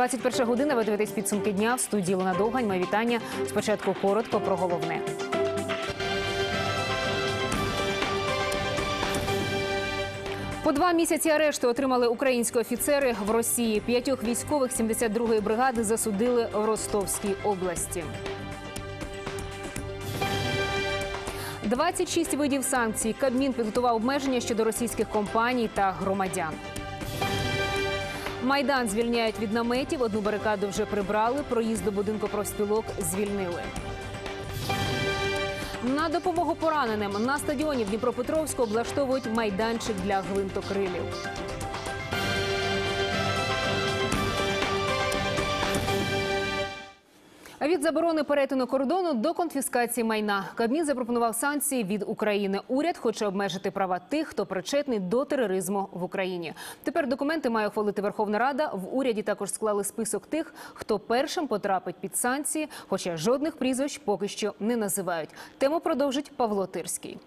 21 година. Ви дивитесь підсумки дня в студії Луна Довгань. Моє вітання. Спочатку коротко про головне. По два місяці арешту отримали українські офіцери в Росії. П'ятьох військових 72-ї бригади засудили в Ростовській області. 26 видів санкцій. Кабмін підготував обмеження щодо російських компаній та громадян. Майдан звільняють від наметів. Одну барикаду вже прибрали. Проїзд до будинку профспілок звільнили. На допомогу пораненим на стадіоні в Дніпропетровську облаштовують майданчик для гвинтокрилів. Від заборони перетину кордону до конфіскації майна Кабмін запропонував санкції від України. Уряд хоче обмежити права тих, хто причетний до тероризму в Україні. Тепер документи має ухвалити Верховна Рада. В уряді також склали список тих, хто першим потрапить під санкції, хоча жодних прізвищ поки що не називають. Тему продовжить Павло Тирський.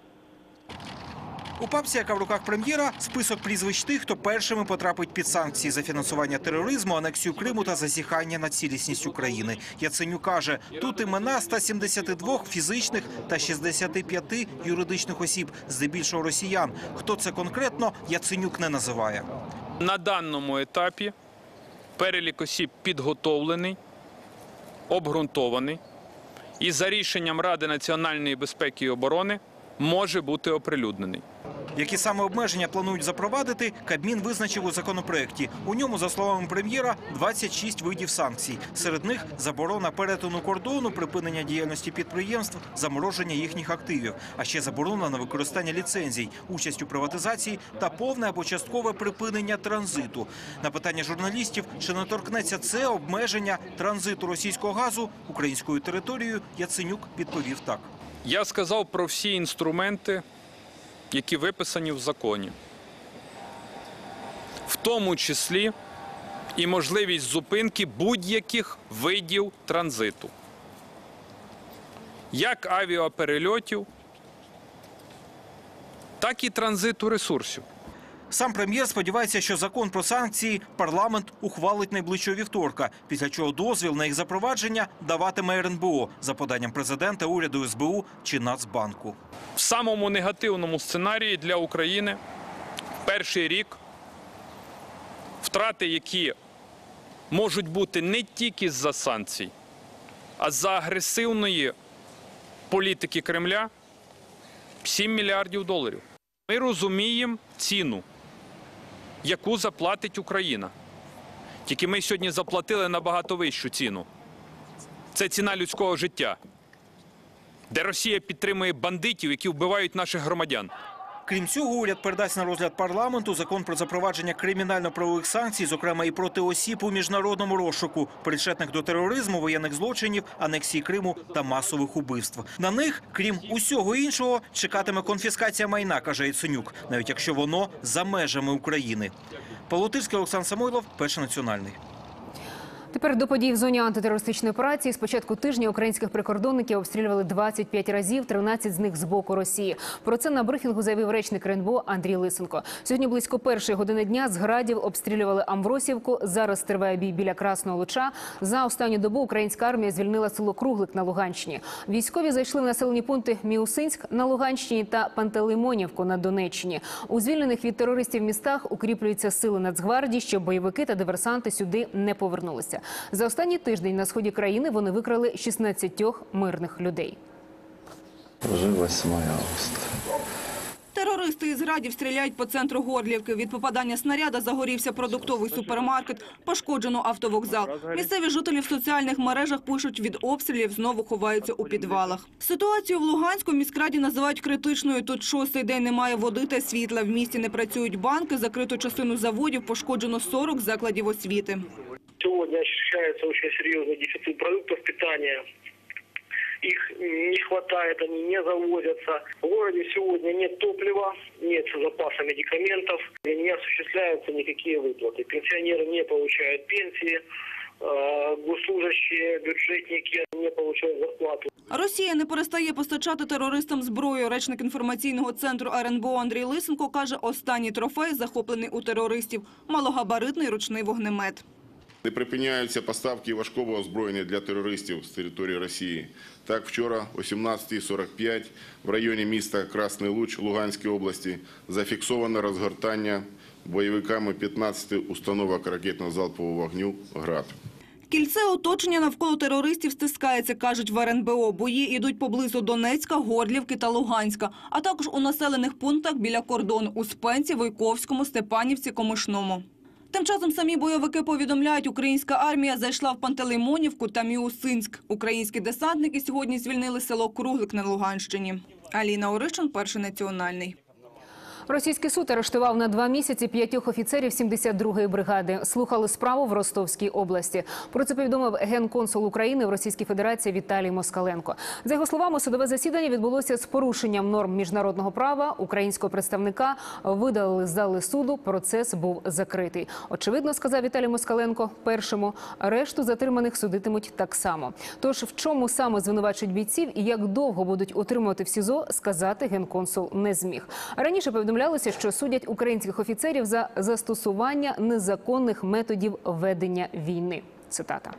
У папці, яка в руках прем'єра, список прізвищ тих, хто першими потрапить під санкції за фінансування тероризму, анексію Криму та зазіхання на цілісність України. Яценюк каже, тут імена 172 фізичних та 65 юридичних осіб, здебільшого росіян. Хто це конкретно, Яценюк не називає. На даному етапі перелік осіб підготовлений, обґрунтований і за рішенням Ради національної безпеки і оборони може бути оприлюднений. Які саме обмеження планують запровадити, Кабмін визначив у законопроекті. У ньому, за словами прем'єра, 26 видів санкцій. Серед них заборона перетину кордону, припинення діяльності підприємств, замороження їхніх активів, а ще заборона на використання ліцензій, участь у приватизації та повне або часткове припинення транзиту. На питання журналістів, чи не торкнеться це обмеження транзиту російського газу українською територією, Яценюк відповів так. Я сказав про всі інструменти, які виписані в законі, в тому числі і можливість зупинки будь-яких видів транзиту, як авіаперельотів, так і транзиту ресурсів. Сам прем'єр сподівається, що закон про санкції парламент ухвалить найближчого вівторка, після чого дозвіл на їх запровадження даватиме РНБО за поданням президента, уряду СБУ чи Нацбанку. В самому негативному сценарії для України перший рік втрати, які можуть бути не тільки з-за санкцій, а за агресивної політики Кремля 7 мільярдів доларів. Ми розуміємо ціну, яку заплатить Україна. Тільки ми сьогодні заплатили набагато вищу ціну. Це ціна людського життя, де Росія підтримує бандитів, які вбивають наших громадян. Крім цього, уряд передасть на розгляд парламенту закон про запровадження кримінально-правових санкцій, зокрема і проти осіб у міжнародному розшуку, причетних до тероризму, воєнних злочинів, анексії Криму та масових убивств. На них, крім усього іншого, чекатиме конфіскація майна, каже Яценюк, навіть якщо воно за межами України. Павло Тирський, Олександр Самойлов, перший національний. Тепер до подій в зоні антитерористичної операції. З початку тижня українських прикордонників обстрілювали 25 разів, 13 з них з боку Росії. Про це на брифінгу заявив речник РНБО Андрій Лисенко. Сьогодні близько першої години дня з градів обстрілювали Амвросівку. Зараз триває бій біля Красного Луча. За останню добу українська армія звільнила село Круглик на Луганщині. Військові зайшли в населені пункти Міусинськ на Луганщині та Пантелеймонівку на Донеччині. У звільнених від терористів містах укріплюються сили Нацгвардії, щоб бойовики та диверсанти сюди не повернулися. За останній тиждень на сході країни вони викрали 16 мирних людей. Уже 8 августа. Терористи із градів стріляють по центру Горлівки. Від попадання снаряда загорівся продуктовий супермаркет, пошкоджено автовокзал. Місцеві жителі в соціальних мережах пишуть, від обстрілів знову ховаються у підвалах. Ситуацію в Луганську міськраді називають критичною. Тут шостий день немає води та світла. В місті не працюють банки, закриту частину заводів, пошкоджено 40 закладів освіти Сегодня ощущается очень серьезный дефицит продуктов питания. Их не хватает, они не завозятся. В городе сегодня нет топлива, нет запаса медикаментов, и не осуществляются никакие выплаты. Пенсионеры не получают пенсии, э, госслужащие, бюджетники не получают зарплату. Росія не перестає постачати терористам зброю. Речник інформаційного центру РНБО Андрій Лисенко каже, останній трофей захоплений у терористів – малогабаритний ручний вогнемет. Не припиняються поставки важкого озброєння для терористів з території Росії. Так, вчора о 17.45 в районі міста Красний Луч Луганської області зафіксовано розгортання бойовиками 15 установок ракетно-залпового вогню «Град». Кільце оточення навколо терористів стискається, кажуть в РНБО. Бої йдуть поблизу Донецька, Горлівки та Луганська, а також у населених пунктах біля кордону – у Спенці, Войковському, Степанівці, Комишному. Тим часом самі бойовики повідомляють, українська армія зайшла в Пантелеймонівку та Міусинськ. Українські десантники сьогодні звільнили село Круглик на Луганщині. Аліна Оришин, Перший національний. Російський суд арештував на два місяці п'ятьох офіцерів 72-ї бригади. Слухали справу в Ростовській області. Про це повідомив генконсул України в Російській Федерації Віталій Москаленко. За його словами, судове засідання відбулося з порушенням норм міжнародного права. Українського представника видалили з зали суду. Процес був закритий. Очевидно, сказав Віталій Москаленко. Першому решту затриманих судитимуть так само. Тож в чому саме звинувачують бійців і як довго будуть утримувати в СІЗО, сказати генконсул не зміг. Раніше повідомлялося, що судять українських офіцерів за застосування незаконних методів ведення війни. Цитата.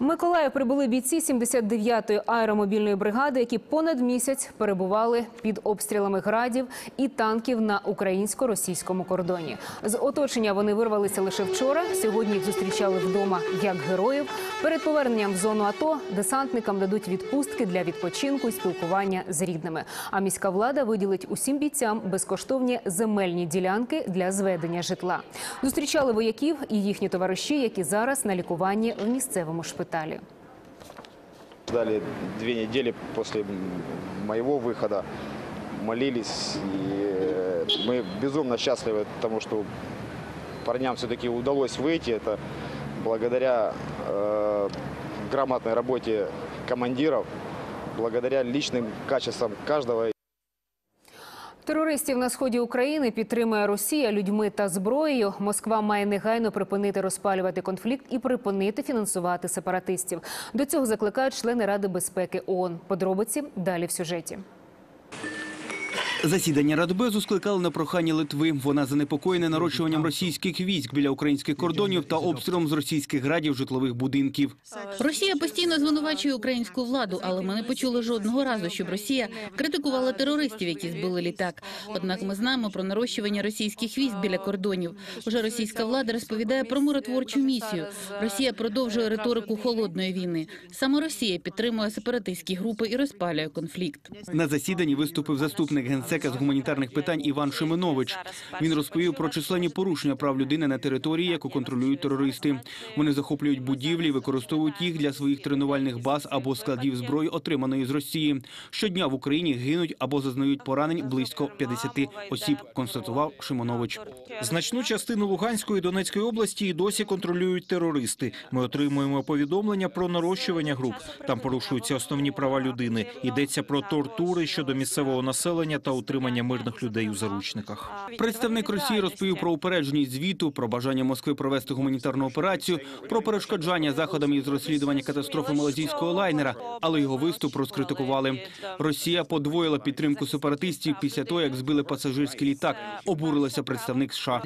В Миколаїв прибули бійці 79-ї аеромобільної бригади, які понад місяць перебували під обстрілами градів і танків на українсько-російському кордоні. З оточення вони вирвалися лише вчора. Сьогодні їх зустрічали вдома як героїв. Перед поверненням в зону АТО десантникам дадуть відпустки для відпочинку і спілкування з рідними. А міська влада виділить усім бійцям безкоштовні земельні ділянки для зведення житла. Зустрічали вояків і їхні товариші, які зараз на лікуванні в місцевому шпиталі. Дали две недели после моего выхода, молились. И э, мы безумно счастливы тому, что парням все-таки удалось выйти. Это благодаря э, грамотной работе командиров, благодаря личным качествам каждого Терористів на сході України підтримує Росія людьми та зброєю. Москва має негайно припинити розпалювати конфлікт і припинити фінансувати сепаратистів. До цього закликають члени Ради безпеки ООН. Подробиці далі в сюжеті. Засідання Радбезу скликали на прохання Литви. Вона занепокоєна нарощуванням російських військ біля українських кордонів та обстрілом з російських градів житлових будинків. Росія постійно звинувачує українську владу, але ми не почули жодного разу, щоб Росія критикувала терористів, які збили літак. Однак ми знаємо про нарощування російських військ біля кордонів. Уже російська влада розповідає про миротворчу місію. Росія продовжує риторику холодної війни. Саме Росія підтримує сепаратистські групи і розпалює конфлікт. На засіданні виступив заступник генсека з гуманітарних питань Іван Шименович. Він розповів про численні порушення прав людини на території, яку контролюють терористи. Вони захоплюють будівлі, використовують їх для своїх тренувальних баз або складів зброї, отриманої з Росії. Щодня в Україні гинуть або зазнають поранень близько 50 осіб. Констатував Шимонович. Значну частину Луганської і Донецької області і досі контролюють терористи. Ми отримуємо повідомлення про нарощування груп. Там порушуються основні права людини. Йдеться про тортури щодо місцевого населення та утримання мирних людей у заручниках. Представник Росії розповів про упередженість звіту, про бажання Москви провести гуманітарну операцію, про перешкоджання заходам із розслідування катастрофи малазійського лайнера, але його виступ розкритикували. Росія подвоїла підтримку сепаратистів після того, як збили пасажирський літак. Обурилася представник США.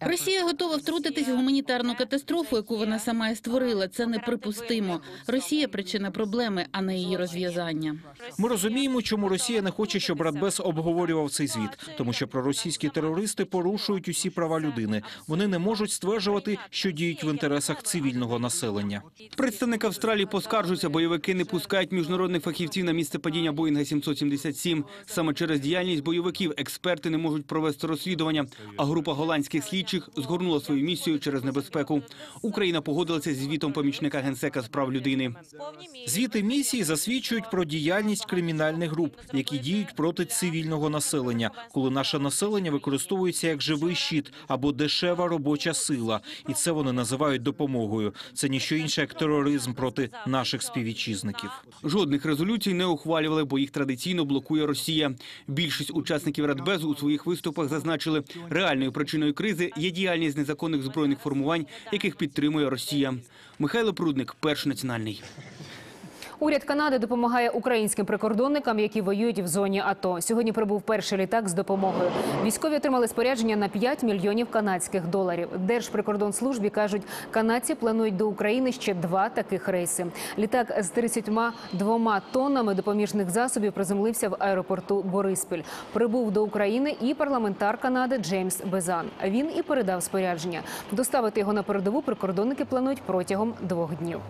Росія готова втрутитись в гуманітарну катастрофу, яку вона сама і створила. Це неприпустимо. Росія причина проблеми, а не її розв'язання. Ми розуміємо, чому Росія не хоче, щоб Радбез обговорював цей звіт, тому що проросійські терористи порушують усі права людини. Вони не можуть стверджувати, що діють в інтересах цивільного населення. Представник Австралії поскаржується, бойовики не пускають міжнародних фахівців на місце падіння Боїнга 777. Саме через діяльність бойовиків експерти не можуть провести розслідування. А група голландських слідчих згорнула свою місію через небезпеку. Україна погодилася зі звітом помічника генсека з прав людини. Звіти місії засвідчують про діяльність кримінальних груп, які діють проти цивільного населення, коли наше населення використовується як живий щит або дешева робоча сила, і це вони називають допомогою. Це ніщо інше як тероризм проти наших співвітчизників. Жодних резолюцій не ухвалювали, бо їх традиційно блокує Росія. Більшість учасників Радбезу у своїх виступах зазначили, реальною причиною кризи є діяльність незаконних збройних формувань, яких підтримує Росія. Михайло Прудник, перший національний. Уряд Канади допомагає українським прикордонникам, які воюють в зоні АТО. Сьогодні прибув перший літак з допомогою. Військові отримали спорядження на 5 мільйонів канадських доларів. Держприкордонслужбі кажуть, канадці планують до України ще два таких рейси. Літак з 32 тоннами допоміжних засобів приземлився в аеропорту Бориспіль. Прибув до України і парламентар Канади Джеймс Безан. Він і передав спорядження. Доставити його на передову прикордонники планують протягом двох днів.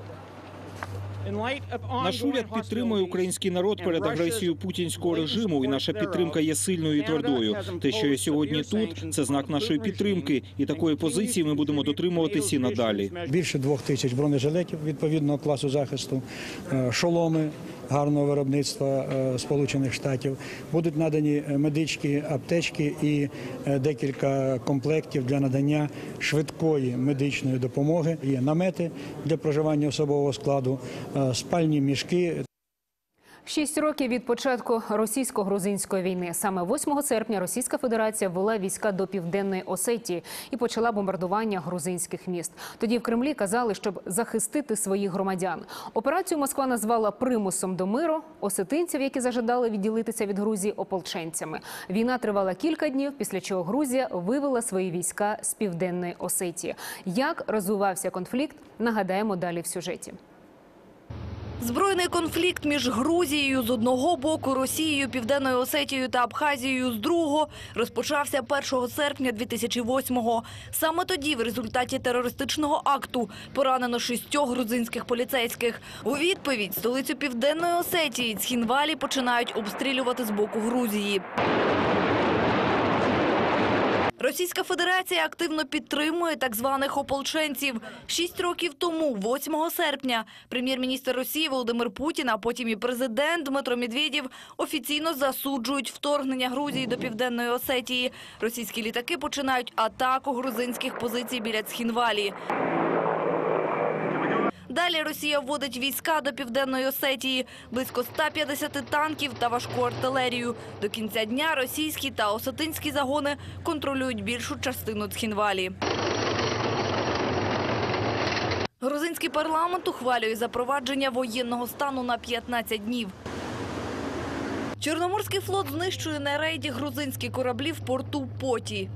Наш уряд підтримує український народ перед агресією путінського режиму, і наша підтримка є сильною і твердою. Те, що я сьогодні тут, це знак нашої підтримки, і такої позиції ми будемо дотримуватися і надалі. Більше двох тисяч бронежилетів відповідного класу захисту, е, шоломи гарного виробництва е, Сполучених Штатів. Будуть надані медичні аптечки і е, декілька комплектів для надання швидкої медичної допомоги. Є намети для проживання особового складу, е, спальні мішки. Шість років від початку російсько-грузинської війни. Саме 8 серпня Російська Федерація ввела війська до південної Осетії і почала бомбардування грузинських міст. Тоді в Кремлі казали, щоб захистити своїх громадян. Операцію Москва назвала примусом до миру. Осетинців, які зажадали відділитися від Грузії ополченцями. Війна тривала кілька днів, після чого Грузія вивела свої війська з південної Осетії. Як розвивався конфлікт, нагадаємо далі в сюжеті. Збройний конфлікт між Грузією з одного боку, Росією, Південною Осетією та Абхазією з другого розпочався 1 серпня 2008-го. Саме тоді, в результаті терористичного акту, поранено шістьох грузинських поліцейських. У відповідь столицю Південної Осетії Цхінвалі починають обстрілювати з боку Грузії. Російська Федерація активно підтримує так званих ополченців. Шість років тому, 8 серпня, прем'єр-міністр Росії Володимир Путін, а потім і президент Дмитро Медведєв офіційно засуджують вторгнення Грузії до Південної Осетії. Російські літаки починають атаку грузинських позицій біля Цхінвалі. Далі Росія вводить війська до Південної Осетії, близько 150 танків та важку артилерію. До кінця дня російські та осетинські загони контролюють більшу частину Цхінвалі. Грузинський парламент ухвалює запровадження воєнного стану на 15 днів. Чорноморський флот знищує на рейді грузинські кораблі в порту Поті.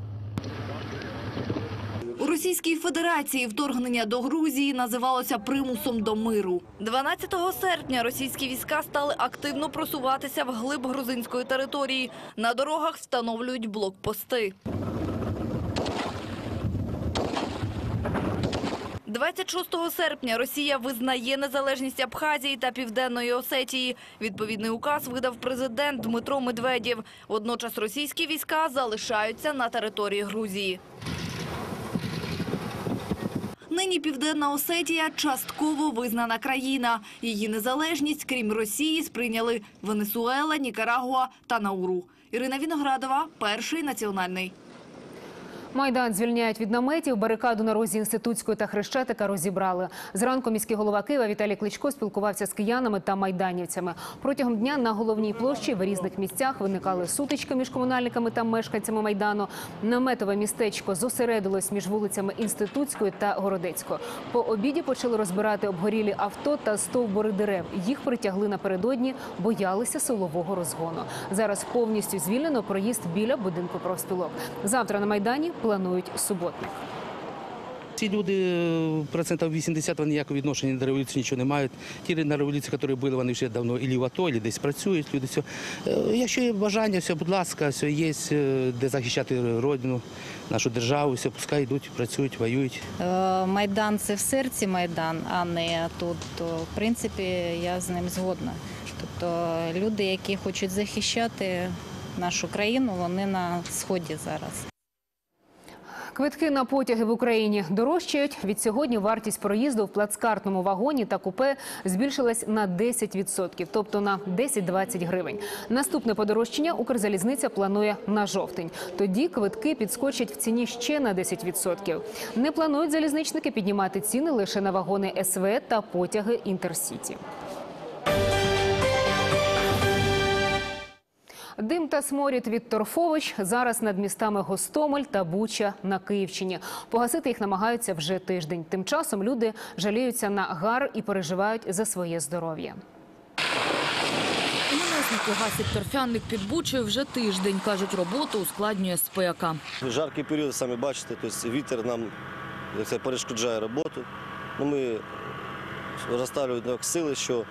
Російській Федерації вторгнення до Грузії називалося примусом до миру. 12 серпня російські війська стали активно просуватися вглиб грузинської території. На дорогах встановлюють блокпости. 26 серпня Росія визнає незалежність Абхазії та Південної Осетії. Відповідний указ видав президент Дмитро Медведєв. Водночас російські війська залишаються на території Грузії. Нині Південна Осетія – частково визнана країна. Її незалежність, крім Росії, сприйняли Венесуела, Нікарагуа та Науру. Ірина Віноградова, Перший національний. Майдан звільняють від наметів. Барикаду на розі інститутської та хрещатика розібрали. Зранку міський голова Києва Віталій Кличко спілкувався з киянами та майданівцями. Протягом дня на головній площі в різних місцях виникали сутички між комунальниками та мешканцями майдану. Наметове містечко зосередилось між вулицями Інститутської та Городецької. По обіді почали розбирати обгорілі авто та стовбури дерев. Їх притягли напередодні, боялися силового розгону. Зараз повністю звільнено проїзд біля будинку профспілок. Завтра на майдані планують суботник. Ці люди процентів 80 вони ніякого відношення до революції нічого не мають. Ті на революції, які були, вони вже давно і в АТО, і десь працюють. Люди все. Якщо є бажання, все, будь ласка, все є е, де захищати родину, нашу державу, все, пускай йдуть, працюють, воюють. Е, Майдан це в серці Майдан, а не тут. То, в принципі, я з ним згодна. Тобто люди, які хочуть захищати нашу країну, вони на сході зараз. Квитки на потяги в Україні дорожчають. Від сьогодні вартість проїзду в плацкартному вагоні та купе збільшилась на 10%, тобто на 10-20 гривень. Наступне подорожчання Укрзалізниця планує на жовтень. Тоді квитки підскочать в ціні ще на 10%. Не планують залізничники піднімати ціни лише на вагони СВ та потяги Інтерсіті. Дим та сморід від торфовищ зараз над містами Гостомель та Буча на Київщині. Погасити їх намагаються вже тиждень. Тим часом люди жаліються на гар і переживають за своє здоров'я. Правозахисники гасять торфяник під Бучею вже тиждень. Кажуть, роботу ускладнює спека. Жаркий період, самі бачите, тобто вітер нам це, перешкоджає роботу. Ну, ми розставлюємо так сили, що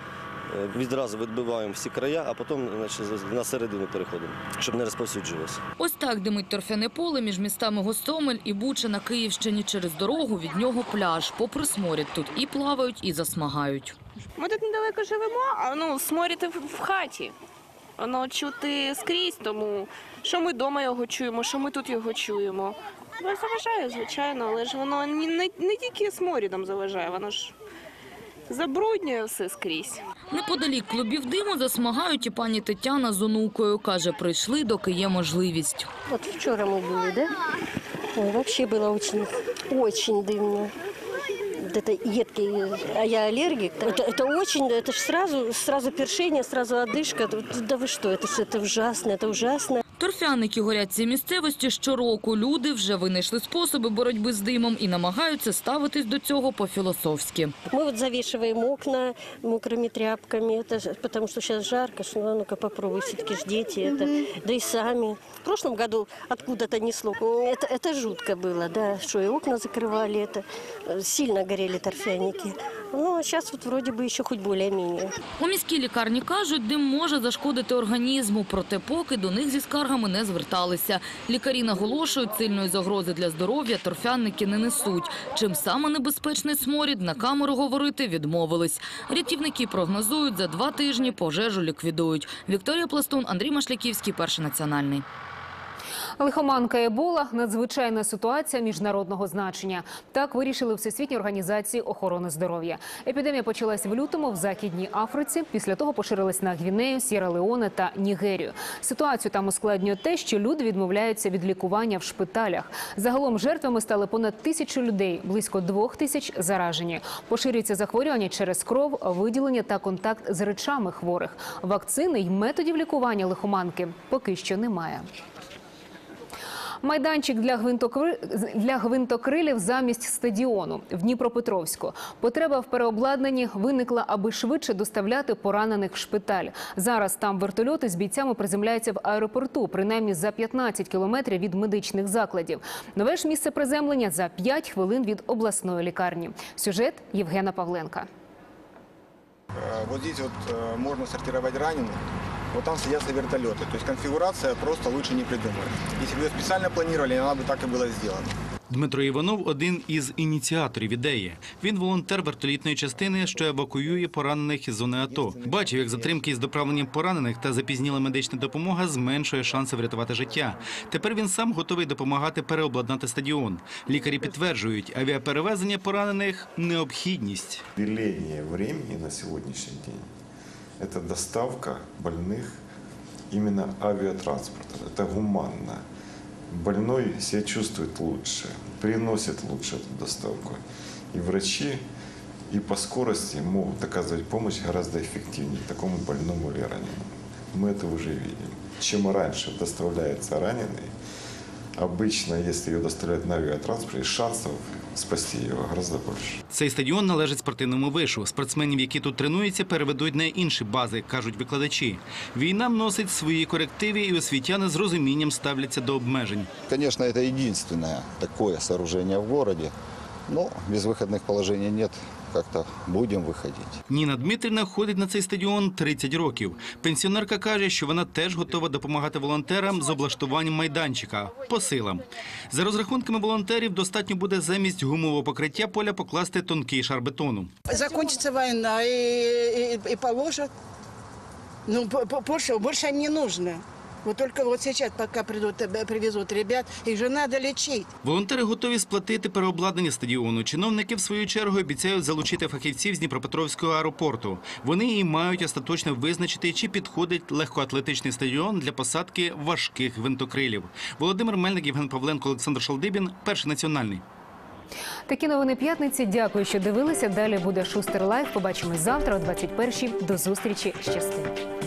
відразу відбиваємо всі края, а потім значить, на середину переходимо, щоб не розповсюджувалося. Ось так димить торфяне поле між містами Гостомель і Буча на Київщині. Через дорогу від нього пляж. Попри сморід тут і плавають, і засмагають. Ми тут недалеко живемо, а ну сморід в в хаті. Воно чути скрізь, тому що ми вдома його чуємо, що ми тут його чуємо. Заважає, звичайно, але ж воно не, не, не тільки сморідом заважає, воно ж забруднює все скрізь. Неподалік клубів диму засмагають і пані Тетяна з онукою. Каже, прийшли, доки є можливість. Вот вчера мы были, да? Ой, вообще было очень, очень дымно. Вот это едкий, а я аллергик. Это, это очень, это ж сразу, сразу першение, сразу одышка. Да вы что, это, ж- это ужасно, это ужасно. Торфяники горять цій місцевості щороку. Люди вже винайшли способи боротьби з димом і намагаються ставитись до цього по-філософськи. Мы вот завешиваем окна мокрыми тряпками, это, ж- потому что сейчас жарко, что ну, ну-ка попробуй, все-таки ж дети это, да и сами. В прошлом году откуда-то несло, это, это жутко было, да, что и окна закрывали, это э, сильно горели торфяники. Ну, а сейчас вот вроде бы еще хоть более-менее. У міській лікарні кажуть, дим може зашкодити організму, проте поки до них зі скаргами не зверталися. Лікарі наголошують, сильної загрози для здоров'я торфянники не несуть. Чим саме небезпечний сморід, на камеру говорити відмовились. Рятівники прогнозують, за два тижні пожежу ліквідують. Вікторія Пластун, Андрій Машляківський, Перший національний. Лихоманка Ебола – надзвичайна ситуація міжнародного значення. Так вирішили Всесвітні організації охорони здоров'я. Епідемія почалась в лютому в Західній Африці. Після того поширилась на Гвінею, Сєра-Леоне та Нігерію. Ситуацію там ускладнює те, що люди відмовляються від лікування в шпиталях. Загалом жертвами стали понад тисячу людей, близько двох тисяч заражені. Поширюється захворювання через кров, виділення та контакт з речами хворих. Вакцини й методів лікування лихоманки поки що немає. Майданчик для, гвинтокри... для гвинтокрилів замість стадіону в Дніпропетровську. Потреба в переобладнанні виникла, аби швидше доставляти поранених в шпиталь. Зараз там вертольоти з бійцями приземляються в аеропорту, принаймні за 15 кілометрів від медичних закладів. Нове ж місце приземлення за 5 хвилин від обласної лікарні. Сюжет Євгена Павленка. Э, Вот здесь вот э, можно сортировать раненых. Вот там садятся вертолеты. То есть конфигурация просто лучше не придумать. Если бы ее специально планировали, она бы так и было сделано. Дмитро Іванов один із ініціаторів ідеї. Він волонтер вертолітної частини, що евакуює поранених із зони АТО. Бачив, як затримки із доправленням поранених та запізніла медична допомога зменшує шанси врятувати життя. Тепер він сам готовий допомагати переобладнати стадіон. Лікарі підтверджують, авіаперевезення поранених необхідність. Деление времени на сегодняшний день – Это доставка больных именно авиатранспортом. Это гуманно. Больной себя чувствует лучше, приносит лучше эту доставку. И врачи и по скорости могут оказывать помощь гораздо эффективнее такому больному или раненому. Мы это уже видим. Чем раньше доставляется раненый, обычно, если ее доставляют на авиатранспорте, шансов спасти его гораздо больше. Цей стадіон належить спортивному вишу. Спортсменів, які тут тренуються, переведуть на інші бази, кажуть викладачі. Війна вносить свої корективи, і освітяни з розумінням ставляться до обмежень. Конечно, это единственное такое сооружение в городе. Но без выходных положений нет. Как-то будем выходить. Ніна Дмитрівна ходить на цей стадіон 30 років. Пенсіонерка каже, що вона теж готова допомагати волонтерам з облаштуванням майданчика по силам. За розрахунками волонтерів, достатньо буде замість гумового покриття поля покласти тонкий шар бетону. Закончится война и, и, и положат. Ну, по- по- больше, больше не нужно. Вот только вот сейчас, пока придут, э, привезут ребят, их же надо лечить. Волонтери готові сплатити переобладнання стадіону. Чиновники, в свою чергу, обіцяють залучити фахівців з Дніпропетровського аеропорту. Вони і мають остаточно визначити, чи підходить легкоатлетичний стадіон для посадки важких гвинтокрилів. Володимир Мельник, Євген Павленко, Олександр Шалдибін, перший національний. Такі новини п'ятниці. Дякую, що дивилися. Далі буде Шустер Лайф. Побачимось завтра о 21-й. До зустрічі. Щасти.